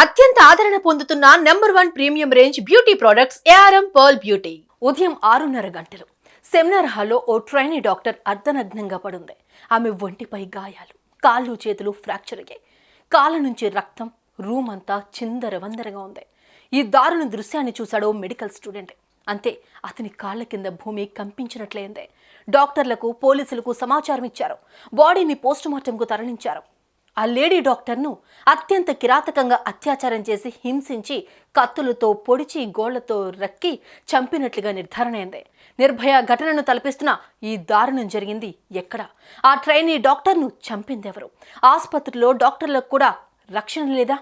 అత్యంత ఆదరణ పొందుతున్న number one premium range beauty products ARM pearl beauty. ఉదయం ఆరున్నర గంటలు. సెమినార్ హాల్లో ఓ ట్రైనీ డాక్టర్ అర్ధనగ్నంగా పడుంది. ఆమె ఒంటిపై గాయాలు కాళ్ళు చేతులు ఫ్రాక్చర్ అయ్యాయి. కాళ్ళ నుంచి రక్తం రూమ్ అంతా చిందరవందరగా ఉంది. ఈ దారుణ దృశ్యాన్ని చూశాడో మెడికల్ స్టూడెంట్. అంతే అతని కాళ్ళ కింద భూమి కంపించినట్లయింది. డాక్టర్లకు పోలీసులకు సమాచారం ఇచ్చారు బాడీని పోస్టుమార్టంకు తరలించారు. ఆ లేడీ డాక్టర్ను అత్యంత కిరాతకంగా అత్యాచారం చేసి హింసించి కత్తులతో పొడిచి గోళ్ళతో రక్కి చంపినట్లుగా నిర్ధారణ అయింది. నిర్భయ ఘటనను తలపిస్తున్న ఈ దారుణం జరిగింది ఎక్కడ? ఆ ట్రైనీ డాక్టర్ను చంపిందెవరు? ఆసుపత్రిలో డాక్టర్లకు కూడా రక్షణ లేదా?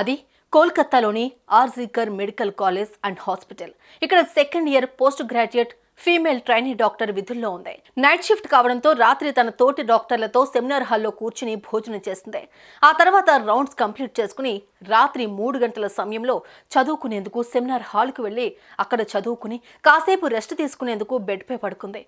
అది కోల్కతాలోని RG Kar medical college and hospital. ఇక్కడ second year post graduate female trainee doctor విధుల్లో ఉంది. నైట్ షిఫ్ట్ కావడంతో రాత్రి తన తోటి డాక్టర్లతో సెమినార్ హాల్లో కూర్చుని భోజనం చేసింది. ఆ తర్వాత రౌండ్స్ కంప్లీట్ చేసుకుని రాత్రి మూడు గంటల సమయంలో చదువుకునేందుకు సెమినార్ హాల్కు వెళ్ళి అక్కడ చదువుకుని కాసేపు రెస్ట్ తీసుకునేందుకు బెడ్పై పడుకుంది.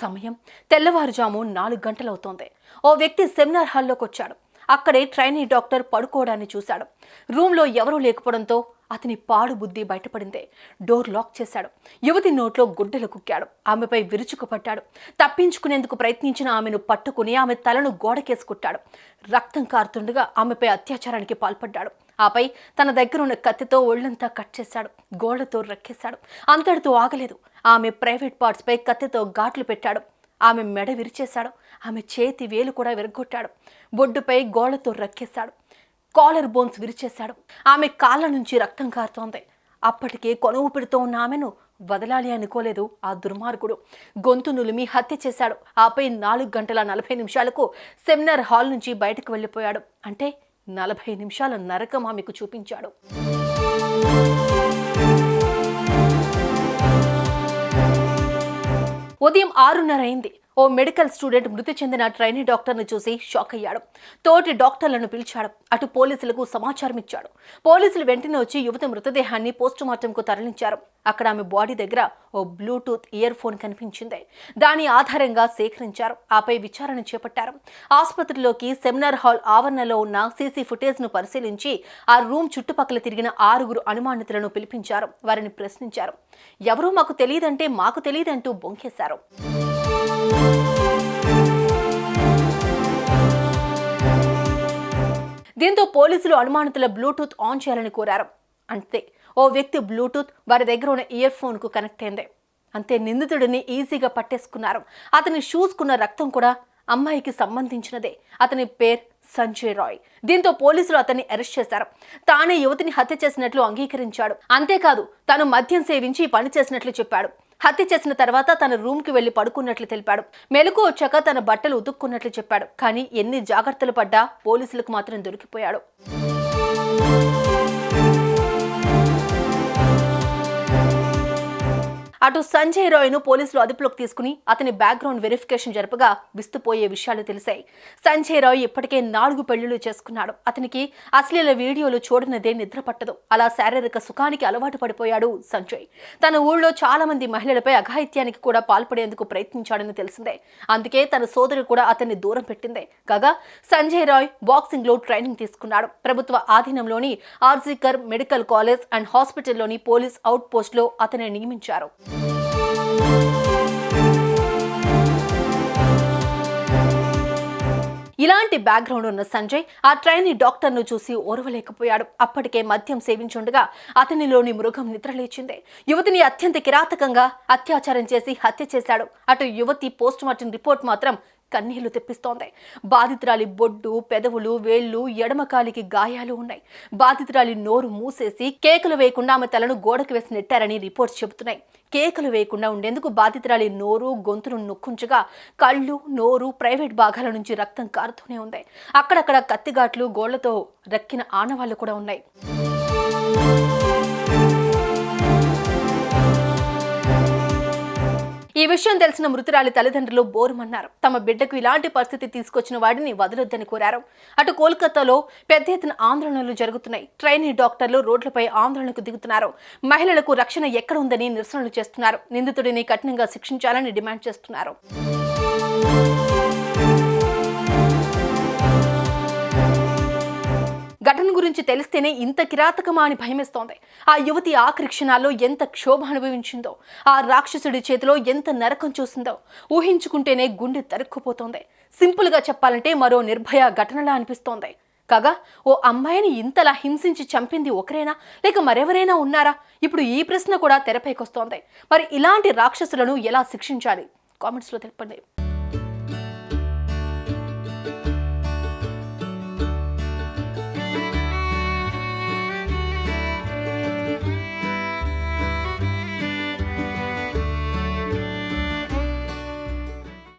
సమయం తెల్లవారుజాము నాలుగు గంటలవుతోంది. ఓ వ్యక్తి సెమినార్ హాల్లోకి వచ్చాడు అక్కడే ట్రైనీ డాక్టర్ పడుకోవడాన్ని చూశాడు. రూమ్లో ఎవరూ లేకపోవడంతో అతని పాడు బుద్ధి బయటపడిందే. డోర్ లాక్ చేశాడు. యువతి నోట్లో గుడ్డలు కుక్కాడు. ఆమెపై విరుచుకుపట్టాడు తప్పించుకునేందుకు ప్రయత్నించిన ఆమెను పట్టుకుని ఆమె తలను గోడకేసుకుట్టాడు రక్తం కారుతుండగా ఆమెపై అత్యాచారానికి పాల్పడ్డాడు. ఆపై తన దగ్గర ఉన్న కత్తితో ఒళ్ళంతా కట్ చేశాడు. గోళ్ళతో రక్కేశాడు. అంతటితో ఆగలేదు. ఆమె ప్రైవేట్ పార్ట్స్పై కత్తితో ఘాట్లు పెట్టాడు. ఆమె మెడ విరిచేశాడు. ఆమె చేతి వేలు కూడా విరగొట్టాడు బొడ్డుపై గోళ్ళతో రక్కేశాడు. Caller bones విరిచేశాడు. ఆమె కాళ్ళ నుంచి రక్తం కారుతోంది. అప్పటికే కొనువు పెడుతో ఉన్న ఆమెను వదలాలి అనుకోలేదు ఆ దుర్మార్గుడు. గొంతు నులిమి హత్య చేశాడు. ఆపై నాలుగు గంటల నలభై నిమిషాలకు సెమినార్ హాల్ నుంచి బయటకు వెళ్ళిపోయాడు. అంటే నలభై నిమిషాల నరకం ఆమెకు చూపించాడు. ఉదయం ఆరున్నర అయింది. ఓ మెడికల్ స్టూడెంట్ మృతి చెందిన ట్రైనీ డాక్టర్ను చూసి షాక్ అయ్యాడు. తోటి డాక్టర్లను పిలిచాడు. అటు పోలీసులకు సమాచారం ఇచ్చాడు. పోలీసులు వెంటనే వచ్చి యువతి మృతదేహాన్ని పోస్టుమార్టంకు తరలించారు. అక్కడ ఆమె బాడీ దగ్గర ఓ బ్లూటూత్ ఇయర్ ఫోన్ కనిపించింది. దాని ఆధారంగా సేకరించారు. ఆపై విచారణ చేపట్టారు. ఆసుపత్రిలోకి సెమినార్ హాల్ ఆవరణలో ఉన్న సీసీ ఫుటేజ్ను పరిశీలించి ఆ రూమ్ చుట్టుపక్కల తిరిగిన ఆరుగురు అనుమానితులను పిలిపించారు. వారిని ప్రశ్నించారు. ఎవరూ మాకు తెలియదంటే మాకు తెలియదంటూ బొంకేశారు. దీంతో పోలీసులు అనుమానితుల బ్లూటూత్ ఆన్ చేయాలని కోరారు. అంతే ఓ వ్యక్తి బ్లూటూత్ వారి దగ్గర ఉన్న ఇయర్ ఫోన్కు కనెక్ట్ అయింది. అంతే నిందితుడిని ఈజీగా పట్టేసుకున్నారు. అతని షూస్కున్న రక్తం కూడా అమ్మాయికి సంబంధించినదే. అతని పేరు సంజయ్ రాయ్. దీంతో పోలీసులు అతన్ని అరెస్ట్ చేశారు. తానే యువతిని హత్య చేసినట్లు అంగీకరించాడు. అంతేకాదు తాను మద్యం సేవించి పని చేసినట్లు చెప్పాడు. హత్య చేసిన తర్వాత తన రూమ్కి వెళ్ళి పడుకున్నట్లు తెలిపాడు. మెలకు వచ్చాక తన బట్టలు ఉతుక్కున్నట్లు చెప్పాడు. కానీ ఎన్ని జాగ్రత్తలు పడ్డా పోలీసులకు మాత్రం దొరికిపోయాడు. అటు సంజయ్ రాయ్ను పోలీసులు అదుపులోకి తీసుకుని అతని బ్యాక్గ్రౌండ్ వెరిఫికేషన్ జరపగా విస్తుపోయే విషయాలు తెలిసాయి. సంజయ్ రాయ్ ఇప్పటికే నాలుగు పెళ్ళిళ్ళు చేసుకున్నాడు. అతనికి అశ్లీల వీడియోలు చూడనిదే నిద్ర పట్టదు. అలా శారీరక సుఖానికి అలవాటు పడిపోయాడు సంజయ్. తన ఊళ్ళో చాలా మంది మహిళలపై అఘాయిత్యానికి కూడా పాల్పడేందుకు ప్రయత్నించాడని తెలిసిందే. అందుకే తన సోదరి కూడా అతన్ని దూరం పెట్టిందే. కాగా సంజయ్ రాయ్ బాక్సింగ్లో ట్రైనింగ్ తీసుకున్నాడు. ప్రభుత్వ ఆధీనంలోని ఆర్జికర్ మెడికల్ కాలేజ్ అండ్ హాస్పిటల్లోని పోలీస్ అవుట్ పోస్ట్లో అతన్ని నియమించారు. ఇలాంటి బ్యాక్గ్రౌండ్ ఉన్న సంజయ్ ఆ ట్రైనీ డాక్టర్ను చూసి ఓర్వలేకపోయాడు. అప్పటికే మద్యం సేవించుండగా అతనిలోని మృగం నిద్రలేచింది యువతిని అత్యంత కిరాతకంగా అత్యాచారం చేసి హత్య చేశాడు. అటు యువతి పోస్ట్ మార్టం రిపోర్ట్ మాత్రం కన్నీళ్ళు తెప్పిస్తోంది. బాధితురాలి బొడ్డు పెదవులు వేళ్ళు ఎడమకాలికి గాయాలు ఉన్నాయి. బాధితురాలి నోరు మూసేసి కేకలు వేయకుండా ఆమె తలను గోడకు వేసి నెట్టారని రిపోర్ట్స్ చెబుతున్నాయి. కేకలు వేయకుండా ఉండేందుకు బాధితురాలి నోరు గొంతును నొక్కుంచగా కళ్ళు నోరు ప్రైవేట్ భాగాల నుంచి రక్తం కారుతూనే ఉంది. అక్కడక్కడ కత్తిగాట్లు గోళ్ళతో రక్కిన ఆనవాళ్ళు కూడా ఉన్నాయి. ఈ విషయం తెలిసిన మృతురాలి తల్లిదండ్రులు బోరుమన్నారు. తమ బిడ్డకు ఇలాంటి పరిస్థితి తీసుకొచ్చిన వాడిని వదలొద్దని కోరారు. అటు కోల్కతాలో పెద్ద ఎత్తున ఆందోళనలు జరుగుతున్నాయి. ట్రైనీ డాక్టర్లు రోడ్లపై ఆందోళనకు దిగుతున్నారు. మహిళలకు రక్షణ ఎక్కడ ఉందని నిరసనలు చేస్తున్నారు. నిందితుడిని కఠినంగా శిక్షించాలని డిమాండ్ చేస్తున్నారు. తెలిస్తేనే ఇంత కిరాతకమా అని భయమేస్తోంది. ఆ యువతి ఆఖరి క్షణాల్లో ఎంత క్షోభ అనుభవించిందో ఆ రాక్షసుడి చేతిలో ఎంత నరకం చూసిందో ఊహించుకుంటేనే గుండె తరుక్కుపోతోంది. సింపుల్గా చెప్పాలంటే మరో నిర్భయ ఘటనలా అనిపిస్తోంది. కాగా ఓ అమ్మాయిని ఇంతలా హింసించి చంపింది ఒకరేనా? లేక మరెవరైనా ఉన్నారా? ఇప్పుడు ఈ ప్రశ్న కూడా తెరపైకొస్తోంది. మరి ఇలాంటి రాక్షసులను ఎలా శిక్షించాలి? కామెంట్స్లో తెలపండి.